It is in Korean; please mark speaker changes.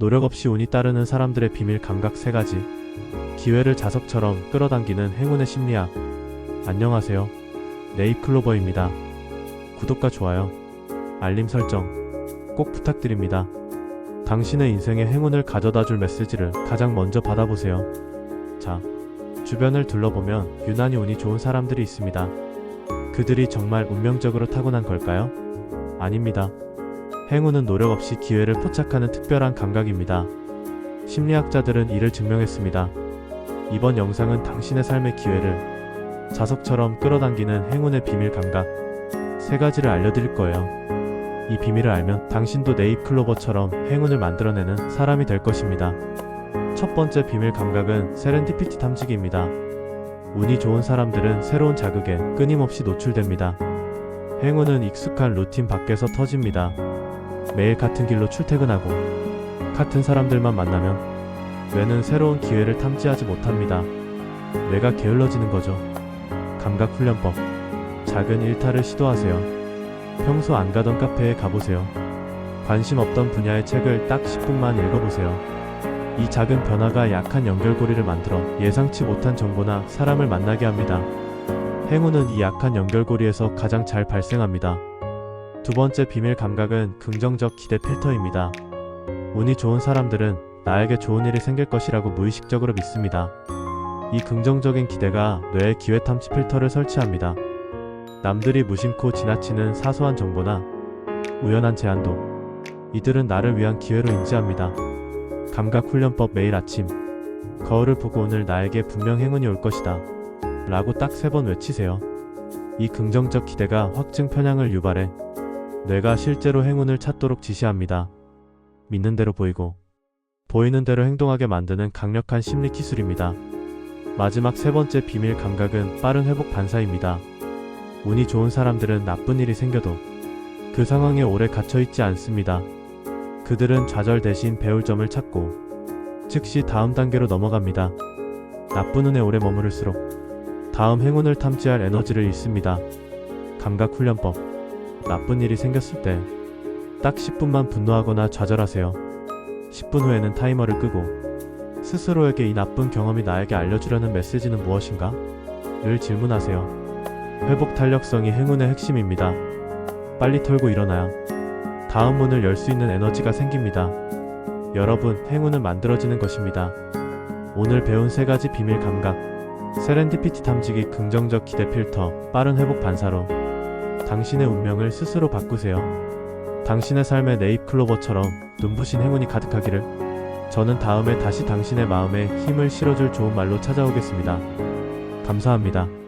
Speaker 1: 노력 없이 운이 따르는 사람들의 비밀 감각 세 가지. 기회를 자석처럼 끌어당기는 행운의 심리학. 안녕하세요. 네잎클로버입니다. 구독과 좋아요, 알림 설정 꼭 부탁드립니다. 당신의 인생에 행운을 가져다 줄 메시지를 가장 먼저 받아보세요. 자, 주변을 둘러보면 유난히 운이 좋은 사람들이 있습니다. 그들이 정말 운명적으로 타고난 걸까요? 아닙니다. 행운은 노력 없이 기회를 포착하는 특별한 감각입니다. 심리학자들은 이를 증명했습니다. 이번 영상은 당신의 삶의 기회를 자석처럼 끌어당기는 행운의 비밀 감각 세 가지를 알려드릴 거예요. 이 비밀을 알면 당신도 네잎 클로버처럼 행운을 만들어내는 사람이 될 것입니다. 첫 번째 비밀 감각은 세렌디피티 탐지기입니다. 운이 좋은 사람들은 새로운 자극에 끊임없이 노출됩니다. 행운은 익숙한 루틴 밖에서 터집니다. 매일 같은 길로 출퇴근하고 같은 사람들만 만나면 뇌는 새로운 기회를 탐지하지 못합니다. 뇌가 게을러지는 거죠. 감각 훈련법. 작은 일탈을 시도하세요. 평소 안 가던 카페에 가보세요. 관심 없던 분야의 책을 딱 10분만 읽어보세요. 이 작은 변화가 약한 연결고리를 만들어 예상치 못한 정보나 사람을 만나게 합니다. 행운은 이 약한 연결고리에서 가장 잘 발생합니다. 두 번째 비밀 감각은 긍정적 기대 필터입니다. 운이 좋은 사람들은 나에게 좋은 일이 생길 것이라고 무의식적으로 믿습니다. 이 긍정적인 기대가 뇌의 기회 탐지 필터를 설치합니다. 남들이 무심코 지나치는 사소한 정보나 우연한 제안도 이들은 나를 위한 기회로 인지합니다. 감각 훈련법 매일 아침 거울을 보고 오늘 나에게 분명 행운이 올 것이다 라고 딱 세 번 외치세요. 이 긍정적 기대가 확증 편향을 유발해 뇌가 실제로 행운을 찾도록 지시합니다. 믿는 대로 보이고 보이는 대로 행동하게 만드는 강력한 심리 기술입니다. 마지막 세 번째 비밀 감각은 빠른 회복 반사입니다. 운이 좋은 사람들은 나쁜 일이 생겨도 그 상황에 오래 갇혀 있지 않습니다. 그들은 좌절 대신 배울 점을 찾고 즉시 다음 단계로 넘어갑니다. 나쁜 운에 오래 머무를수록 다음 행운을 탐지할 에너지를 잃습니다. 감각 훈련법. 나쁜 일이 생겼을 때 딱 10분만 분노하거나 좌절하세요. 10분 후에는 타이머를 끄고 스스로에게 이 나쁜 경험이 나에게 알려주려는 메시지는 무엇인가? 를 질문하세요. 회복 탄력성이 행운의 핵심입니다. 빨리 털고 일어나야 다음 문을 열 수 있는 에너지가 생깁니다. 여러분, 행운은 만들어지는 것입니다. 오늘 배운 세 가지 비밀 감각, 세렌디피티 탐지기 긍정적 기대 필터, 빠른 회복 반사로 당신의 운명을 스스로 바꾸세요. 당신의 삶에 네잎 클로버처럼 눈부신 행운이 가득하기를. 저는 다음에 다시 당신의 마음에 힘을 실어줄 좋은 말로 찾아오겠습니다. 감사합니다.